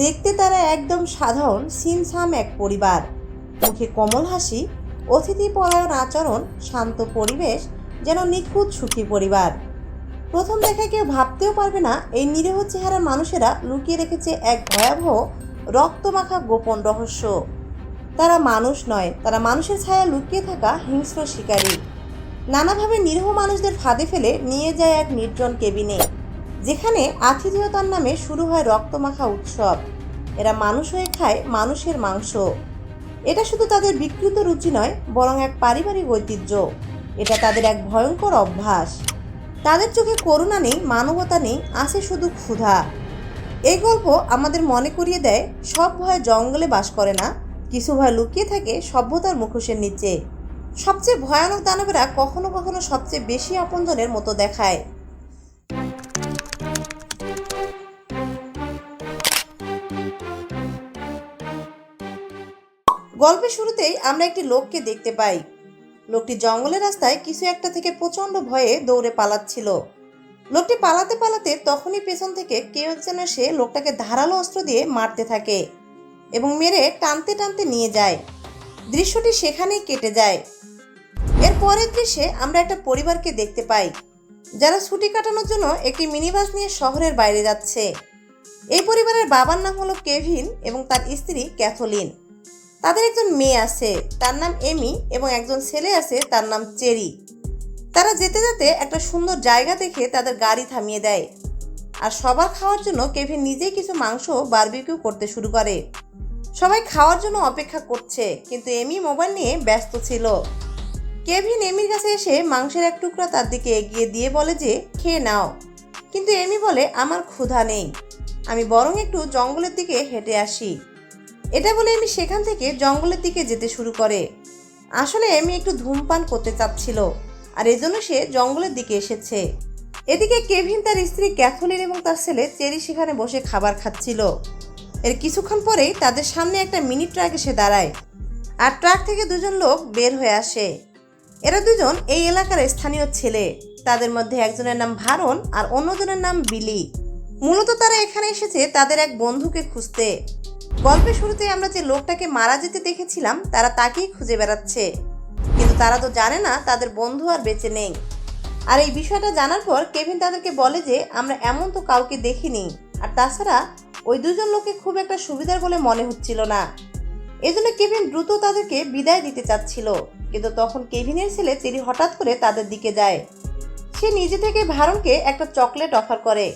দেখতে তারা একদম সাধারণ সিমসাম এক পরিবার। মুখে কমল হাসি, অতিথি পরায়ণ আচরণ, শান্ত পরিবেশ, যেন নিখুঁত সুখী পরিবার। প্রথম দেখায় কেউ ভাবতেও পারবে না, এই নিরীহ চেহারা মানুষেরা লুকিয়ে রেখেছে এক ভয়াবহ, রক্তমাখা গোপন রহস্য। তারা মানুষ নয়, তারা মানুষের ছায়া লুকিয়ে থাকা হিংস্র শিকারী। নানাভাবে নিরীহ মানুষদের ফাঁদে ফেলে নিয়ে যায় এক নির্জন কেবিনে। যেখানে আতিথেয়তার নামে শুরু হয় রক্তমাখা উৎসব। এরা মানুষ হয়ে খায় মানুষের মাংস। এটা শুধু তাদের বিকৃত রুচি নয়, বরং এক পারিবারিক ঐতিহ্য। এটা তাদের এক ভয়ঙ্কর অভ্যাস। তাদের চোখে করুণা নেই, মানবতা নেই, আছে শুধু ক্ষুধা। এই গল্প আমাদের মনে করিয়ে দেয়, সব ভয় জঙ্গলে বাস করে না, কিছু ভয় লুকিয়ে থাকে সভ্যতার মুখোশের নিচে। সবচেয়ে ভয়ানক দানবেরা কখনো কখনো সবচেয়ে বেশি আপনজনের মতো দেখায়। গল্পের শুরুতেই আমরা একটি লোককে দেখতে পাই। লোকটি জঙ্গলের রাস্তায় কিছু একটা থেকে প্রচণ্ড ভয়ে দৌড়ে পালাচ্ছিল। লোকটি পালাতে পালাতে তখনই পেছন থেকে কেউ একজন এসে লোকটাকে ধারালো অস্ত্র দিয়ে মারতে থাকে এবং মেরে টানতে টানতে নিয়ে যায়। দৃশ্যটি সেখানেই কেটে যায়। এর পরের দৃশ্যে আমরা একটা পরিবারকে দেখতে পাই, যারা ছুটি কাটানোর জন্য একটি মিনিবাস নিয়ে শহরের বাইরে যাচ্ছে। এই পরিবারের বাবার নাম হলো কেভিন এবং তার স্ত্রী ক্যাথলিন। তাদের একজন মেয়ে আছে, তার নাম এমি এবং একজন ছেলে আছে, তার নাম চেরি। তারা যেতে যেতে একটা সুন্দর জায়গা দেখে তাদের গাড়ি থামিয়ে দেয়। আর সবার খাওয়ার জন্য কেভিন নিজেই কিছু মাংস বারবিকিউ করতে শুরু করে। সবাই খাওয়ার জন্য অপেক্ষা করছে, কিন্তু এমি মোবাইল নিয়ে ব্যস্ত ছিল। কেভিন এমির কাছে এসে মাংসের এক টুকরা তার দিকে এগিয়ে দিয়ে বলে যে, খেয়ে নাও। কিন্তু এমি বলে, আমার ক্ষুধা নেই। আমি বরং একটু জঙ্গলের দিকে হেঁটে আসি। এটা বলে এমি সেখান থেকে জঙ্গলের দিকে যেতে শুরু করে। আসলে এমি একটু ধূমপান করতে চাচ্ছিল, আর এজন্য সে জঙ্গলের দিকে এসেছে। এদিকে কেভিন তার স্ত্রী ক্যাথলিন এবং তার ছেলে চেরি সেখানে বসে খাবার খাচ্ছিল। এর কিছুক্ষণ পরেই তাদের সামনে একটা মিনি ট্রাক এসে দাঁড়ায়, আর ট্রাক থেকে দুজন লোক বের হয়ে আসে। এরা দুজন এই এলাকার স্থানীয় ছেলে, তাদের মধ্যে একজনের নাম ভারন আর অন্যজনের নাম বিলি। মূলত তারা এখানে এসেছে তাদের এক বন্ধুকে খুঁজতে। গল্পের শুরুতে আমরা যে লোকটাকে মারা যেতে দেখেছিলাম, তারা তাকেই খুঁজে বেড়াচ্ছে। কিন্তু তারা তো জানে না তাদের বন্ধু আর বেঁচে নেই। আর এই বিষয়টা জানার পর কেভিন তাদেরকে বলে যে, আমরা এমন তো কাউকে দেখিনি। আর তাছাড়া ওই দুজন লোকে খুব একটা সুবিধার বলে মনে হচ্ছিল না। এজন্য কেভিন দ্রুত তাদেরকে বিদায় দিতে চাচ্ছিল। কিন্তু তখন কেভিনের ছেলে চেরি হঠাৎ করে তাদের দিকে যায়। সে নিজে থেকে ভারনকে একটা চকলেট অফার করে।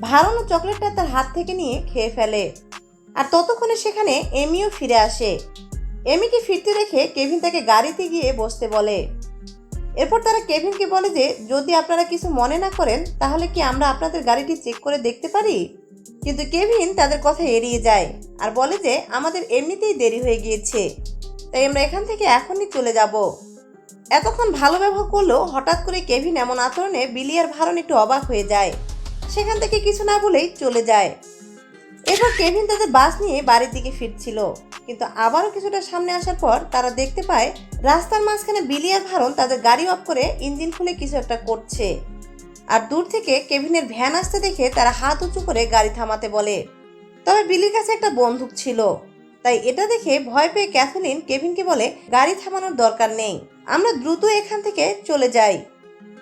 ভারন ও চকলেটটা তার হাত থেকে নিয়ে খেয়ে ফেলে। আর ততক্ষণে সেখানে এমিও ফিরে আসে। এমিকে ফিরতে দেখে কেভিন তাকে গাড়িতে গিয়ে বসতে বলে। এরপর তারা কেভিনকে বলে যে, যদি আপনারা কিছু মনে না করেন, তাহলে কি আমরা আপনাদের গাড়িটি চেক করে দেখতে পারি? কিন্তু কেভিন তাদের কথা এড়িয়ে যায় আর বলে যে, আমাদের এমনিতেই দেরি হয়ে গিয়েছে। তাই আমরা এখান থেকে এখনই চলে যাব। এতক্ষণ ভালো ব্যবহার করলেও হঠাৎ করে কেভিন এমন আচরণে বিলিয়ার ভারন একটু অবাক হয়ে যায়। সেখান থেকে কিছু না বলেই চলে যায়। এরপর কেভিন তাদের বাস নিয়ে বাড়ির দিকে ফিরছিল। কিন্তু আবারও কিছুটা সামনে আসার পর তারা দেখতে পায়, রাস্তার মাঝখানে বিলি আর ভারন তাদের গাড়ি অফ করে ইঞ্জিন খুলে কিছু একটা করছে। আর দূর থেকে কেভিনের ভ্যান আসতে দেখে তারা হাত উঁচু করে গাড়ি থামাতে বলে, তবে বিলির কাছে একটা বন্দুক ছিল। তাই এটা দেখে ভয় পেয়ে ক্যাথলিন কেভিনকে বলে, গাড়ি থামানোর দরকার নেই, আমরা দ্রুত এখান থেকে চলে যাই।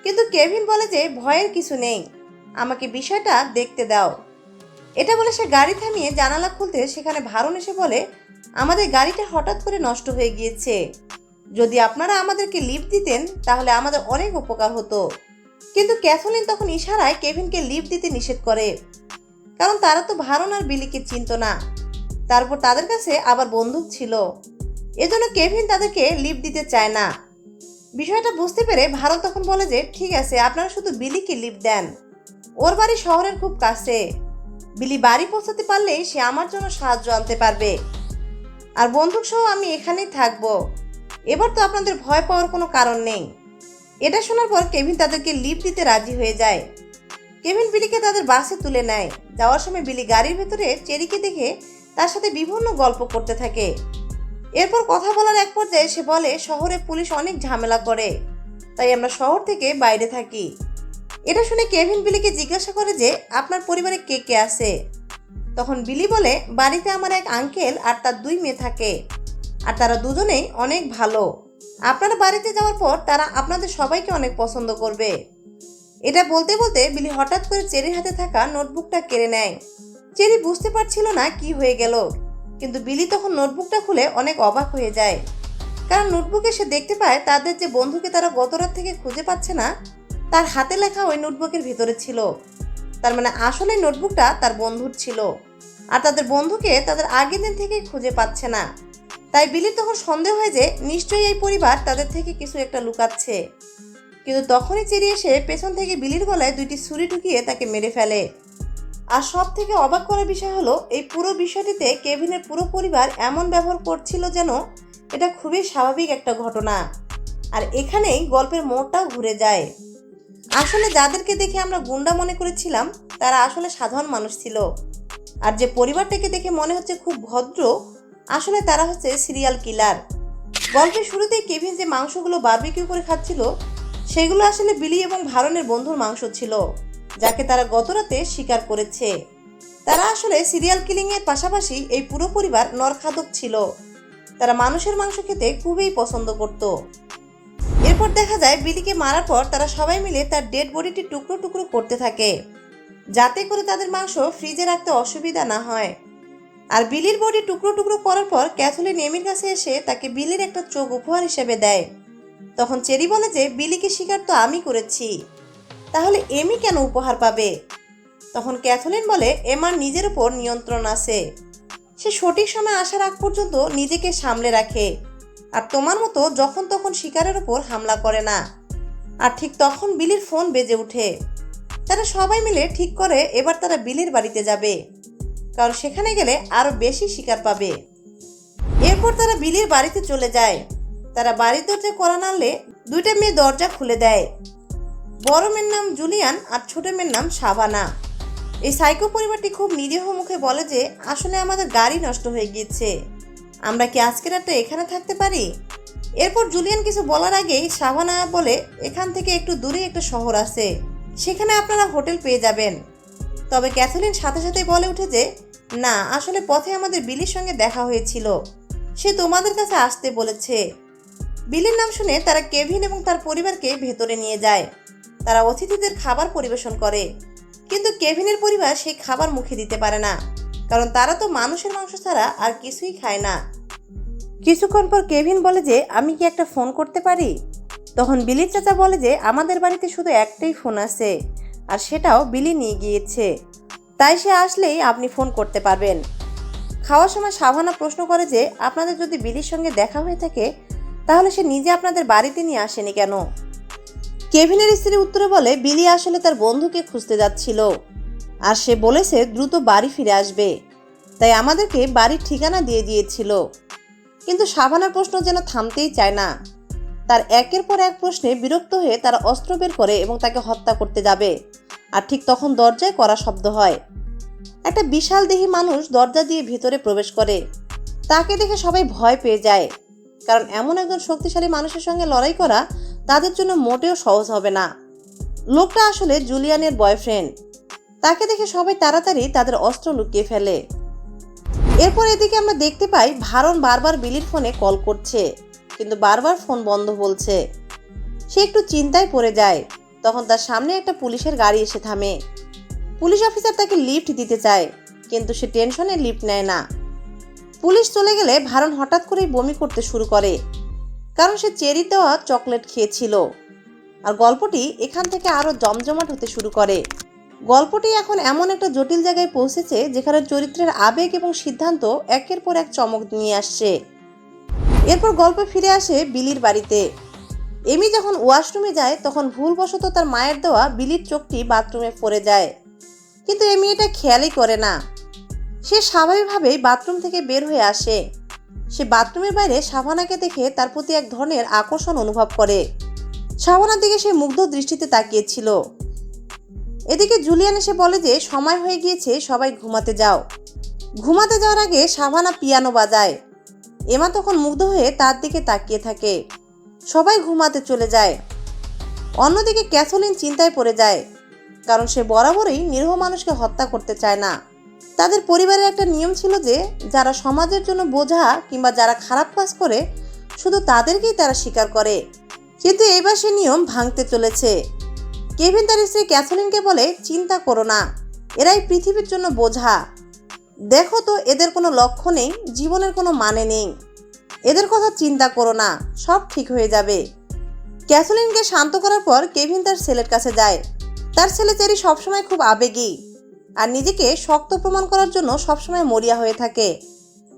কিন্তু কেভিন বলে যে, ভয়ের কিছু নেই, আমাকে বিষয়টা দেখতে দাও। এটা বলে সে গাড়ি থামিয়ে জানালা খুলতে সেখানে ভারণ এসে বলে, আমাদের গাড়িটা হঠাৎ করে নষ্ট হয়ে গিয়েছে। যদি আপনারা আমাদেরকে লিফট দিতেন, তাহলে আমাদের অনেক উপকার হতো। কিন্তু ক্যাথলিন তখন ইশারায় কেভিনকে লিফট দিতে নিষেধ করে। কারণ তারা তো ভারণ আর বিলিকে চিনত না। তারপর তাদের কাছে আবার বন্দুক ছিল। এজন্য কেভিন তাদেরকে লিফট দিতে চায় না। বিষয়টা বুঝতে পেরে ভারত তখন বলে যে, ঠিক আছে, আপনারা শুধু বিলিকে লিফট দেন। ওর বাড়ি শহরের খুব কাছে। বিলি বাড়ি পৌঁছাতে পারলেই সে আমার জন্য সাহায্য আনতে পারবে। আর বন্দুক সহ আমি এখানেই থাকব। এবার তো আপনাদের ভয় পাওয়ার কোনো কারণ নেই। এটা শোনার পর কেভিন তাদেরকে লিফট দিতে রাজি হয়ে যায়। কেভিন বিলিকে তাদের বাসে তুলে নেয়। যাওয়ার সময় বিলি গাড়ির ভেতরে চেরিকে দেখে তার সাথে বিভিন্ন গল্প করতে থাকে। এরপর কথা বলার এক পর্যায়ে সে বলে, শহরে পুলিশ অনেক ঝামেলা করে। তাই আমরা শহর থেকে বাইরে থাকি। এটা শুনে কেভিন বিলিকে জিজ্ঞাসা করে যে, আপনার পরিবারে কে কে আছে? তখন বিলি বলে, বাড়িতে আমার এক আঙ্কেল আর তার দুই মেয়ে থাকে। আর তারা দুজনেই অনেক ভালো। আপনারা বাড়িতে যাওয়ার পর তারা আপনাদের সবাইকে অনেক পছন্দ করবে। এটা বলতে বলতে বিলি হঠাৎ করে চেরির হাতে থাকা নোটবুকটা কেড়ে নেয়। চেরি বুঝতে পারছিল না কি হয়ে গেল, কিন্তু বিলি তখন নোটবুকটা খুলে অনেক অবাক হয়ে যায়। কারণ নোটবুকে সে দেখতে পায় তাদের যে বন্ধুকে তারা গত রাত থেকে খুঁজে পাচ্ছে না তার হাতে লেখা ওই নোটবুকের ভিতরে ছিল। তার মানে আসলে নোটবুকটা তার বন্ধুর ছিল। আর তাদের বন্ধুকে তাদের আগের দিন থেকেই খুঁজে পাচ্ছে না। তাই বিলির তখন সন্দেহ হয় যে নিশ্চয়ই এই পরিবার তাদের থেকে কিছু একটা লুকাচ্ছে। কিন্তু তখনই চেরিয়ে এসে পেছন থেকে বিলির গলায় দুইটি ছুরি ঢুকিয়ে তাকে মেরে ফেলে। আর সব থেকে অবাক করার বিষয় হলো, এই পুরো বিষয়টিতে কেভিনের পুরো পরিবার এমন ব্যবহার করছিল যেন এটা খুবই স্বাভাবিক একটা ঘটনা। আর এখানেই গল্পের মোড়টাও ঘুরে যায়। আসলে যাদেরকে দেখে আমরা গুন্ডা মনে করেছিলাম, তারা আসলে সাধারণ মানুষ ছিল। আর যে পরিবারটাকে দেখে মনে হচ্ছে খুব ভদ্র, আসলে তারা হচ্ছে সিরিয়াল কিলার গল্পের শুরুতেই কেভিন যে মাংসগুলো বার্বিকিউ করে খাচ্ছিল, সেগুলো আসলে বিলি এবং ভারনের বন্ধুর মাংস ছিল, যাকে তারা গতরাতে শিকার করেছে। তারা আসলে সিরিয়াল কিলিং এর পাশাপাশি এই পুরো পরিবার নরখাদক ছিল। তারা মানুষের মাংস খেতে খুবই পছন্দ করত। এরপর দেখা যায় বিলিকে মারার পর তারা সবাই মিলে তার ডেড বডিটি টুকরো টুকরো করতে থাকে, যাতে করে তাদের মাংস ফ্রিজে রাখতে অসুবিধা না হয়। আর বিলির বডি টুকরো টুকরো করার পর ক্যাথলিন এমির কাছে এসে তাকে বিলির একটা চোখ উপহার হিসেবে দেয়। তখন চেরি বলে যে, বিলিকে শিকার তো আমি করেছি। তাহলে এমি কেন উপহার পাবে? তখন ক্যাথলিন বলে, এমার নিজের উপর নিয়ন্ত্রণ আছে। সে সঠিক সময় আসার আগ পর্যন্ত নিজেকে সামলে রাখে। আর তোমার মতো যখন তখন শিকারের উপর হামলা করে না। আর ঠিক তখন বিলির ফোন বেজে ওঠে। তারা সবাই মিলে ঠিক করে এবার তারা বিলির বাড়িতে যাবে। কারণ সেখানে গেলে আরও বেশি শিকার পাবে। এরপর তারা বিলির বাড়িতে চলে যায়। তারা বাড়ির দরজা করা নাড়লে দুইটা মেয়ে দরজা খুলে দেয়। বড় মেয়ের নাম জুলিয়ান আর ছোট মেয়ের নাম সাভানা এই সাইকো পরিবারটি খুব নিরীহ মুখে বলে যে, আসলে আমাদের গাড়ি নষ্ট হয়ে গিয়েছে। আমরা কি আজকে রাতে এখানে থাকতে পারি? এরপর জুলিয়ান কিছু বলার আগেই সাভানা বলে, এখান থেকে একটু দূরে একটা শহর আছে। সেখানে আপনারা হোটেল পেয়ে যাবেন। তবে ক্যাথলিন সাথে সাথে বলে উঠে যে, না, আসলে পথে আমাদের বিলির সঙ্গে দেখা হয়েছিল। সে তোমাদের কাছে আসতে বলেছে। বিলির নাম শুনে তারা কেভিন এবং তার পরিবারকে ভেতরে নিয়ে যায়। তারা অতিথিদের খাবার পরিবেশন করে। কিন্তু কেভিনের পরিবার সেই খাবার মুখে দিতে পারে না। কারণ তারা তো মানুষের মাংস ছাড়া আর কিছুই খায় না। কিছুক্ষণ পর কেভিন বলে যে, আমি কি একটা ফোন করতে পারি? তখন বিলির চাচা বলে যে, আমাদের বাড়িতে শুধু একটাই ফোন আছে আর সেটাও বিলি নিয়ে গিয়েছে। তাই সে আসলেই আপনি ফোন করতে পারবেন। খাওয়ার সময় সাভানা প্রশ্ন করে যে, আপনাদের যদি বিলির সঙ্গে দেখা হয়ে থাকে, তাহলে সে নিজে আপনাদের বাড়িতে নিয়ে আসেনি কেন? কেভিনের স্ত্রী উত্তরে বলে, বিলি আসলে তার বন্ধুকে খুঁজতে যাচ্ছিল। আর সে বলেছে দ্রুত বাড়ি ফিরে আসবে। তাই আমাদেরকে বাড়ির ঠিকানা দিয়ে দিয়েছিল। কিন্তু সাভানার প্রশ্ন যেন থামতেই চায় না। তার একের পর এক প্রশ্নে বিরক্ত হয়ে তারা অস্ত্র বের করে এবং তাকে হত্যা করতে যাবে। আর ঠিক তখন দরজায় করা শব্দ হয়। একটা বিশাল দেহী মানুষ দরজা দিয়ে ভেতরে প্রবেশ করে। তাকে দেখে সবাই ভয় পেয়ে যায়। কারণ এমন একজন শক্তিশালী মানুষের সঙ্গে লড়াই করা তাদের জন্য মোটেও সহজ হবে না। লোকটা আসলে জুলিয়ানের বয়ফ্রেন্ড। তাকে দেখে সবাই তাড়াতাড়ি তাদের অস্ত্র লুকিয়ে ফেলে। এরপর এদিকে আমরা দেখতে পাই ভারন বারবার বিলির ফোনে কল করছে, কিন্তু বারবার ফোন বন্ধ বলছে। সে একটু চিন্তায় পড়ে যায়, তখন তার সামনে একটা পুলিশের গাড়ি এসে থামে। পুলিশ অফিসার তাকে লিফট দিতে চায়, কিন্তু সে টেনশনে লিফট নেয় না। পুলিশ চলে গেলে ভারন হঠাৎ করেই বমি করতে শুরু করে, কারণ সে চেরি দেওয়া চকলেট খেয়েছিল। আর গল্পটি এখান থেকে আরও জমজমাট হতে শুরু করে। গল্পটি এখন এমন একটা জটিল জায়গায় পৌঁছেছে যেখানে চরিত্রের আবেগ এবং সিদ্ধান্ত একের পর এক চমক নিয়ে আসছে। এরপর গল্প ফিরে আসে বিলির বাড়িতে। এমি যখন ওয়াশরুমে যায়, তখন ভুলবশত তার মায়ের দেওয়া বিলির চোখটি বাথরুমে পড়ে যায়। কিন্তু এমি এটা খেয়ালই করে না। সে স্বাভাবিকভাবেই বাথরুম থেকে বের হয়ে আসে। সে বাথরুমের বাইরে সাভানাকে দেখে তার প্রতি এক ধরনের আকর্ষণ অনুভব করে। সাভানার দিকে সে মুগ্ধ দৃষ্টিতে তাকিয়েছিল। এদিকে জুলিয়ান এসে বলে যে, সময় হয়ে গিয়েছে, সবাই ঘুমাতে যাও। ঘুমাতে যাওয়ার আগে সাভানা পিয়ানো বাজায়। এমা তখন মুগ্ধ হয়ে তার দিকে তাকিয়ে থাকে। সবাই ঘুমাতে চলে যায়। অন্যদিকে ক্যাথলিন চিন্তায় পড়ে যায়। কারণ সে বরাবরই নিরীহ মানুষকে হত্যা করতে চায় না। তাদের পরিবারের একটা নিয়ম ছিল যে, যারা সমাজের জন্য বোঝা কিংবা যারা খারাপ কাজ করে, শুধু তাদেরকেই তারা স্বীকার করে। কিন্তু এবার সে নিয়ম ভাঙতে চলেছে। কেভিন তার স্ত্রী ক্যাথলিনকে বলে, চিন্তা করো না, এরাই পৃথিবীর জন্য বোঝা। দেখো তো, এদের কোনো লক্ষ্য নেই, জীবনের কোনো মানে নেই। এদের কথা চিন্তা করো না, সব ঠিক হয়ে যাবে। ক্যাথলিনকে শান্ত করার পর কেভিন তার ছেলের কাছে যায়। তার ছেলে চেরি সবসময় খুব আবেগী আর নিজেকে শক্ত প্রমাণ করার জন্য সবসময় মরিয়া হয়ে থাকে।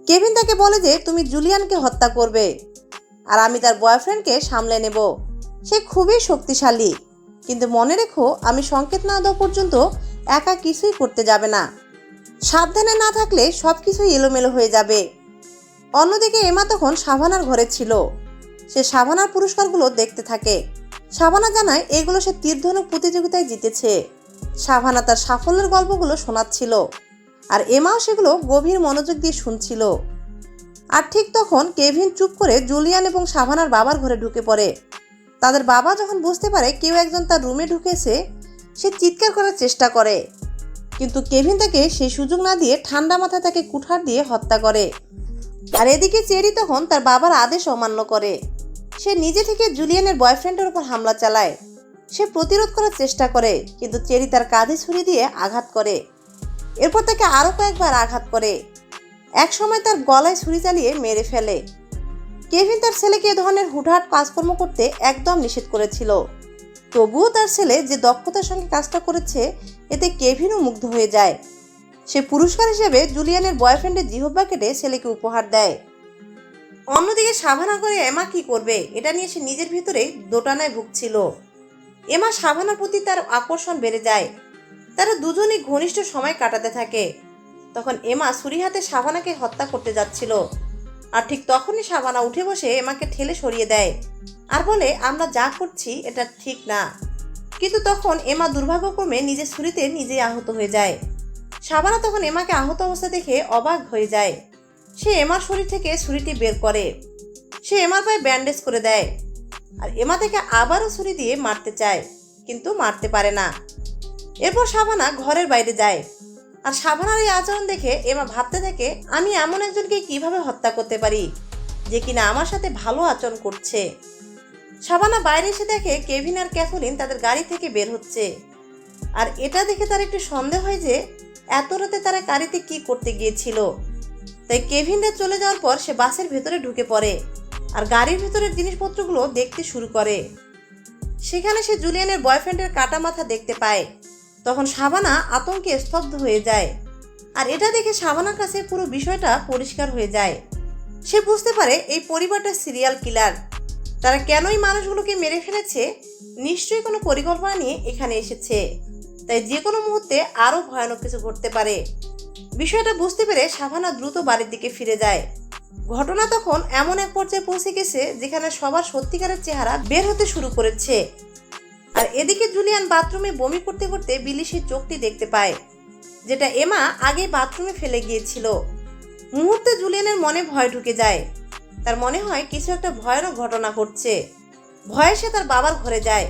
কেভিন তাকে বলে যে, তুমি জুলিয়ানকে হত্যা করবে আর আমি তার বয়ফ্রেন্ডকে সামলে নেব। সে খুবই শক্তিশালী কিন্তু মনে রেখো, আমি সংকেত না দেওয়া পর্যন্ত একা কিছুই করতে যাবে না। সাবধানে না থাকলে সব কিছুই এলোমেলো হয়ে যাবে। অন্যদিকে এমা তখন সাভানার ঘরে ছিল। সে সাভানার পুরস্কারগুলো দেখতে থাকে। সাভানা জানায় এগুলো সে তীরধনুক প্রতিযোগিতায় জিতেছে। সাভানা তার সাফল্যের গল্পগুলো শোনাচ্ছিল আর এমাও সেগুলো গভীর মনোযোগ দিয়ে শুনছিল। আর ঠিক তখন কেভিন চুপ করে জুলিয়ান এবং সাভানার বাবার ঘরে ঢুকে পড়ে। তাদের বাবা যখন বুঝতে পারে কেউ একজন তার রুমে ঢুকেছে, সে চিৎকার করার চেষ্টা করে। কিন্তু কেভিন তাকে সেই সুযোগ না দিয়ে ঠান্ডা মাথায় তাকে কুঠার দিয়ে হত্যা করে। আর এদিকে চেরি তখন তার বাবার আদেশ অমান্য করে। সে নিজে থেকে জুলিয়ানের বয়ফ্রেন্ডের উপর হামলা চালায়। সে প্রতিরোধ করার চেষ্টা করে, কিন্তু চেরি তার কাঁধে ছুরি দিয়ে আঘাত করে। এরপর তাকে আরও কয়েকবার আঘাত করে। এক সময় তার গলায় ছুরি চালিয়ে মেরে ফেলে। কেভিন তার ছেলেকে এ ধরনের হুটহাট কাজকর্ম করতে একদম নিষেধ করেছিল। তবুও তার ছেলে যে দক্ষতার সঙ্গে কাজটা করেছে, এতে কেভিনও মুগ্ধ হয়ে যায়। সে পুরস্কার হিসেবে জুলিয়ানের বয়ফ্রেন্ডের জিহব্বা কেটে ছেলেকে উপহার দেয়। অন্যদিকে সাভানা করে এমা কি করবে, এটা নিয়ে সে নিজের ভিতরে দোটানায় ভুগছিল। এমা সাভানার প্রতি তার আকর্ষণ বেড়ে যায়। তারা দুজনেই ঘনিষ্ঠ সময় কাটাতে থাকে। তখন এমা ছুরি হাতে সাভানাকে হত্যা করতে যাচ্ছিল। আর ঠিক তখনই সাভানা উঠে বসে এমাকে ঠেলে সরিয়ে দেয়। আর বলে, আমরা যা করছি, এটা ঠিক না। কিন্তু তখন এমা দুর্ভাগ্যক্রমে নিজের ছুরিতে নিজেই আহত হয়ে যায়। সাবানা তখন এমাকে আহত অবস্থা দেখে অবাক হয়ে যায়। সে এমার শরীর থেকে ছুরিটি বের করে। সে এমার পায়ে ব্যান্ডেজ করে দেয়। আর এমা থেকে আবারও ছুরি দিয়ে মারতে চায়, কিন্তু মারতে পারে না। এরপর সাবানা ঘরের বাইরে যায়। আর সাবানার এই আচরণ দেখে এমা ভাবতে থাকে, আমি এমন একজনকে কীভাবে হত্যা করতে পারি যে কিনা আমার সাথে ভালো আচরণ করছে? সাবানা বাইরে এসে দেখে কেভিন আর ক্যাথলিন তাদের গাড়ি থেকে বের হচ্ছে। আর এটা দেখে তার একটু সন্দেহ হয় যে, এত রাতে তারা গাড়িতে কি করতে গিয়েছিল? তাই কেভিনরা চলে যাওয়ার পর সে বাসের ভেতরে ঢুকে পড়ে আর গাড়ির ভেতরের জিনিসপত্রগুলো দেখতে শুরু করে। সেখানে সে জুলিয়ানের বয়ফ্রেন্ডের কাটা মাথা দেখতে পায়। তখন সাবানা আতঙ্কে স্তব্ধ হয়ে যায়। আর এটা দেখে সাবানার কাছে পুরো বিষয়টা পরিষ্কার হয়ে যায়। সে বুঝতে পারে এই পরিবারটা সিরিয়াল কিলার তারা কেনই মানুষগুলোকে মেরে ফেলেছে? নিশ্চয়ই কোনো পরিকল্পনা নিয়ে এখানে এসেছে। তাই যে কোনো মুহূর্তে আরও ভয়ানক কিছু ঘটতে পারে। বিষয়টা বুঝতে পেরে সাভানা দ্রুত বাড়ির দিকে ফিরে যায়। ঘটনা তখন এমন এক পর্যায়ে পৌঁছে গেছে যেখানে সবার সত্যিকারের চেহারা বের হতে শুরু করেছে। আর এদিকে জুলিয়ান বাথরুমে বমি করতে করতে বিলিসের চোখটি দেখতে পায়, যেটা এমা আগে বাথরুমে ফেলে গিয়েছিল। মুহূর্তে জুলিয়ানের মনে ভয় ঢুকে যায়। তার মনে হয় কিছু একটা ভয়ানক ঘটনা ঘটছে। ভয়ে সে তার বাবার ঘরে যায়,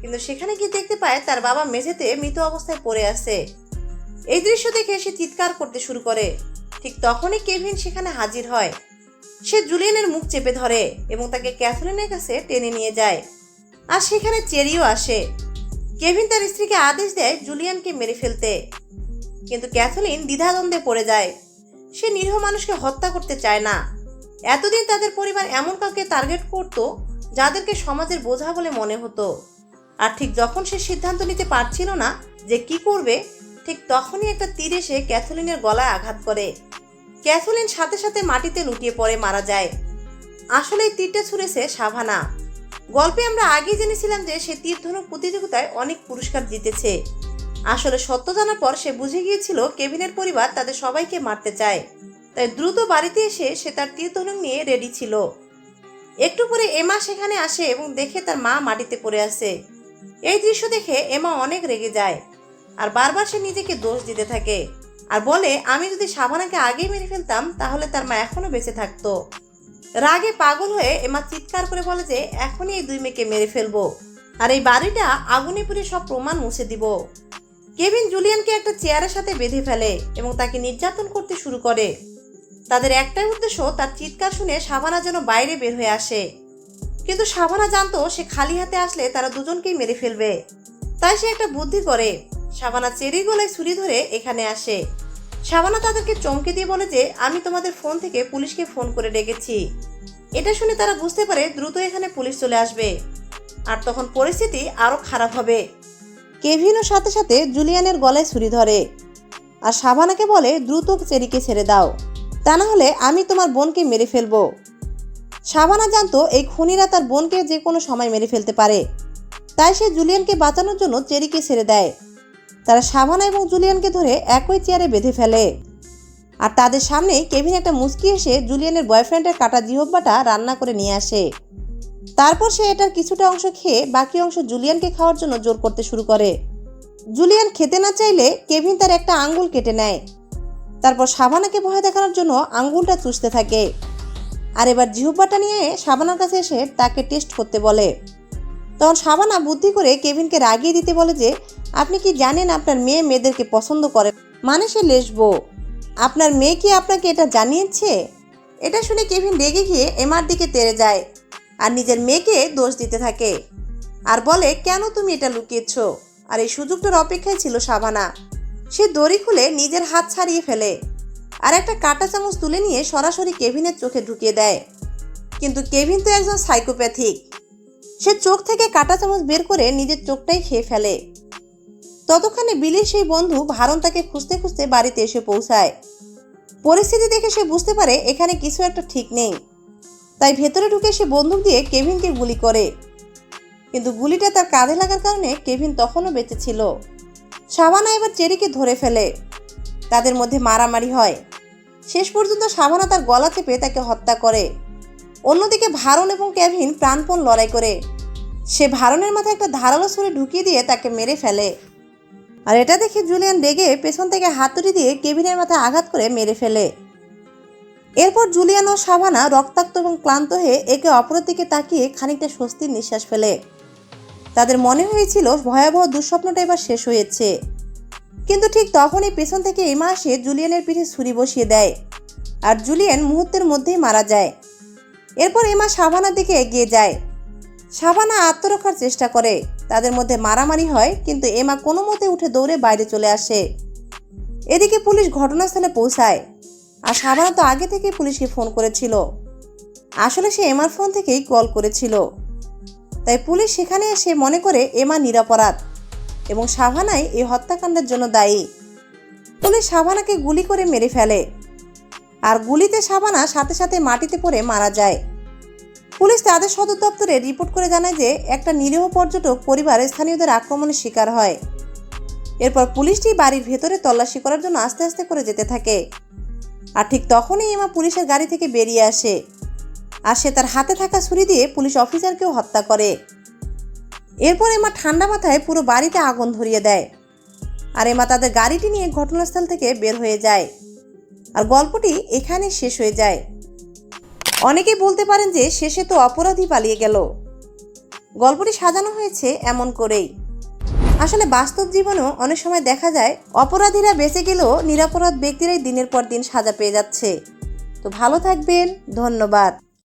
কিন্তু সেখানে গিয়ে দেখতে পায় তার বাবা মেঝেতে মৃত অবস্থায় পড়ে আছে। এই দৃশ্য দেখে সে চিৎকার করতে শুরু করে। ঠিক তখনই কেভিন সেখানে হাজির হয়। সে জুলিয়ানের মুখ চেপে ধরে এবং তাকে ক্যাথলিনের কাছে টেনে নিয়ে যায়। আর সেখানে চেরিও আসে। কেভিন তার স্ত্রীকে আদেশ দেয় জুলিয়ানকে মেরে ফেলতে। কিন্তু ক্যাথলিন দ্বিধাদ্বন্দ্বে পড়ে যায়। সে নিরীহ মানুষকে হত্যা করতে চায় না। এতদিন তাদের পরিবার এমন কাউকে টার্গেট করত যাদেরকে সমাজের বোঝা বলে মনে হতো। আর ঠিক যখন সে সিদ্ধান্ত নিতে পারছিল না যে কি করবে, ঠিক তখনই একটা তীর এসে ক্যাথলিনের গলায় আঘাত করে। ক্যাথলিন সাথে সাথে মাটিতে লুটিয়ে পড়ে মারা যায়। আসলে তীরটা ছুঁড়েছে সাভানা। গল্পে আমরা আগেই জেনেছিলাম যে সে তীর ধনুক প্রতিযোগিতায় অনেক পুরস্কার জিতেছে। আসলে সত্য জানার পর সে বুঝে গিয়েছিল কেভিনের পরিবার তাদের সবাইকে মারতে চায়। তাই দ্রুত বাড়িতে এসে সে তার তীর ধনুক নিয়ে রেডি ছিল। একটু পরে এমা সেখানে আসে এবং দেখে তার মা মাটিতে পড়ে আছে। এই দৃশ্য দেখে এমা অনেক রেগে যায় আর বারবার সে নিজেকে দোষ দিতে থাকে। আর বলে, আমি যদি সাবানাকে আগেই মেরে ফেলতাম, তাহলে তার মা এখনও বেঁচে থাকতো। রাগে পাগল হয়ে এমা চিৎকার করে বলে যে, এখনই এই দুই মেয়েকে মেরে ফেলব। আর এই বাড়িটা আগুনে পুড়ে সব প্রমাণ মুছে দিব। কেভিন জুলিয়ানকে একটা চেয়ারের সাথে বেঁধে ফেলে এবং তাকে নির্যাতন করতে শুরু করে। তাদের একটাই উদ্দেশ্য, তার চিৎকার শুনে সাবানা যেন বাইরে বের হয়ে আসে। কিন্তু সাবানা জানতো, সে খালি হাতে আসলে তারা দুজনকেই মেরে ফেলবে। তাই সে একটা বুদ্ধি করে। সাবানা চেরি গলায় ছুরি ধরে এখানে আসে। সাবানা তাদেরকে চমকে দিয়ে বলে যে, আমি তোমাদের ফোন থেকে পুলিশকে ফোন করে ডেকেছি। এটা শুনে তারা বুঝতে পারে দ্রুত এখানে পুলিশ চলে আসবে। আর তখন পরিস্থিতি আরও খারাপ হবে। কেভিনও সাথে সাথে জুলিয়ানের গলায় ছুরি ধরে। আর শাবানাকে বলে, দ্রুত চেরিকে ছেড়ে দাও। তা না হলে আমি তোমার বোনকে মেরে ফেলব। শাবানা জানতো এই খুনিরা তার বোনকে যে কোনো সময় মেরে ফেলতে পারে। তাই সে জুলিয়ানকে বাঁচানোর জন্য চেরিকে ছেড়ে দেয়। তারা সাবানা এবং জুলিয়ানকে ধরে একই চেয়ারে বেঁধে ফেলে। আর তাদের সামনে কেভিন একটা মুচকি এসে জুলিয়ানের বয়ফ্রেন্ডের কাটা জিহব্বাটা রান্না করে নিয়ে আসে। তারপর সে এটার কিছুটা অংশ খেয়ে বাকি অংশ জুলিয়ানকে খাওয়ার জন্য জোর করতে শুরু করে। জুলিয়ান খেতে না চাইলে কেভিন তার একটা আঙ্গুল কেটে নেয়। তারপর সাবানাকে ভয় দেখানোর জন্য আঙ্গুলটা চুষতে থাকে। আর এবার জিহব্বাটা নিয়ে সাবানার কাছে এসে তাকে টেস্ট করতে বলে। তখন সাবানা বুদ্ধি করে কেভিনকে রাগিয়ে দিতে বলে যে আপনি কি জানেন আপনার মেয়ে মেয়েদেরকে পছন্দ করে? মানে সে লেসবো আপনার মেয়ে কি আপনাকে এটা জানিয়েছে? এটা শুনে কেভিন রেগে গিয়ে এমার দিকে তেড়ে যায় আর নিজের মেয়েকে দোষ দিতে থাকে আর বলে, কেন তুমি এটা লুকিয়েছ? আর এই সুযোগটার অপেক্ষায় ছিল সাবানা। সে দড়ি খুলে নিজের হাত ছাড়িয়ে ফেলে আর একটা কাঁটা চামচ তুলে নিয়ে সরাসরি কেভিনের চোখে ঢুকিয়ে দেয়। কিন্তু কেভিন তো একজন সাইকোপ্যাথিক সে চোখ থেকে কাঁটা চামচ বের করে নিজের চোখটাই খেয়ে ফেলে। ততক্ষণে বিলির সেই বন্ধু ভারন তাকে খুঁজতে খুঁজতে বাড়িতে এসে পৌঁছায়। পরিস্থিতি দেখে সে বুঝতে পারে এখানে কিছু একটা ঠিক নেই। তাই ভেতরে ঢুকে সে বন্দুক দিয়ে কেভিনকে গুলি করে। কিন্তু গুলিটা তার কাঁধে লাগার কারণে কেভিন তখনও বেঁচে ছিল। সাবানা এবার চেরিকে ধরে ফেলে। তাদের মধ্যে মারামারি হয়। শেষ পর্যন্ত সাবানা তার গলা চেপে তাকে হত্যা করে। অন্যদিকে ভারন এবং কেভিন প্রাণপণ লড়াই করে। সে ভারনের মাথায় একটা ধারালো ছুরি ঢুকিয়ে দিয়ে তাকে মেরে ফেলে। আর এটা দেখে জুলিয়ান রেগে পেছন থেকে হাতুড়ি দিয়ে কেভিনের মাথায় আঘাত করে মেরে ফেলে। এরপর জুলিয়ান ও সাভানা রক্তাক্ত এবং ক্লান্ত হয়ে একে অপরের দিকে তাকিয়ে খানিকটা স্বস্তির নিঃশ্বাস ফেলে। তাদের মনে হয়েছিল ভয়াবহ দুঃস্বপ্নটা এবার শেষ হয়েছে। কিন্তু ঠিক তখনই পেছন থেকে এমা আসে জুলিয়ানের পিঠে ছুরি বসিয়ে দেয় আর জুলিয়ান মুহূর্তের মধ্যেই মারা যায়। এরপর এমা সাভানার দিকে এগিয়ে যায়। সাভানা আত্মরক্ষার চেষ্টা করে। তাদের মধ্যে মারামারি হয়, কিন্তু এমা কোনো মতে উঠে দৌড়ে বাইরে চলে আসে। এদিকে পুলিশ ঘটনাস্থলে পৌঁছায়, আর সাবানা তো আগে থেকেই পুলিশকে ফোন করেছিল। আসলে সে এমার ফোন থেকেই কল করেছিল। তাই পুলিশ সেখানে এসে মনে করে এমা নিরাপরাধ এবং সাভানাই এই হত্যাকাণ্ডের জন্য দায়ী। পুলিশ সাভানাকে গুলি করে মেরে ফেলে, আর গুলিতে সাবানা সাথে সাথে মাটিতে পড়ে মারা যায়। পুলিশ তাদের সদর দপ্তরে রিপোর্ট করে জানায় যে একটা নিরীহ পর্যটক পরিবার স্থানীয়দের আক্রমণের শিকার হয়। এরপর পুলিশটি বাড়ির ভেতরে তল্লাশি করার জন্য আস্তে আস্তে করে যেতে থাকে। আর ঠিক তখনই এমা পুলিশের গাড়ি থেকে বেরিয়ে আসে। আর সে তার হাতে থাকা ছুরি দিয়ে পুলিশ অফিসারকেও হত্যা করে। এরপর এমা ঠান্ডা মাথায় পুরো বাড়িতে আগুন ধরিয়ে দেয়। আর এমা তাদের গাড়িটি নিয়ে ঘটনাস্থল থেকে বের হয়ে যায়। আর গল্পটি এখানে শেষ হয়ে যায়। অনেকেই বলতে পারেন যে শেষে তো অপরাধী পালিয়ে গেল। গল্পটি সাজানো হয়েছে এমন করেই। আসলে বাস্তব জীবনেও অনেক সময় দেখা যায়, অপরাধীরা বেঁচে গেলেও নিরাপরাধ ব্যক্তিরাই দিনের পর দিন সাজা পেয়ে যাচ্ছে। তো ভালো থাকবেন, ধন্যবাদ।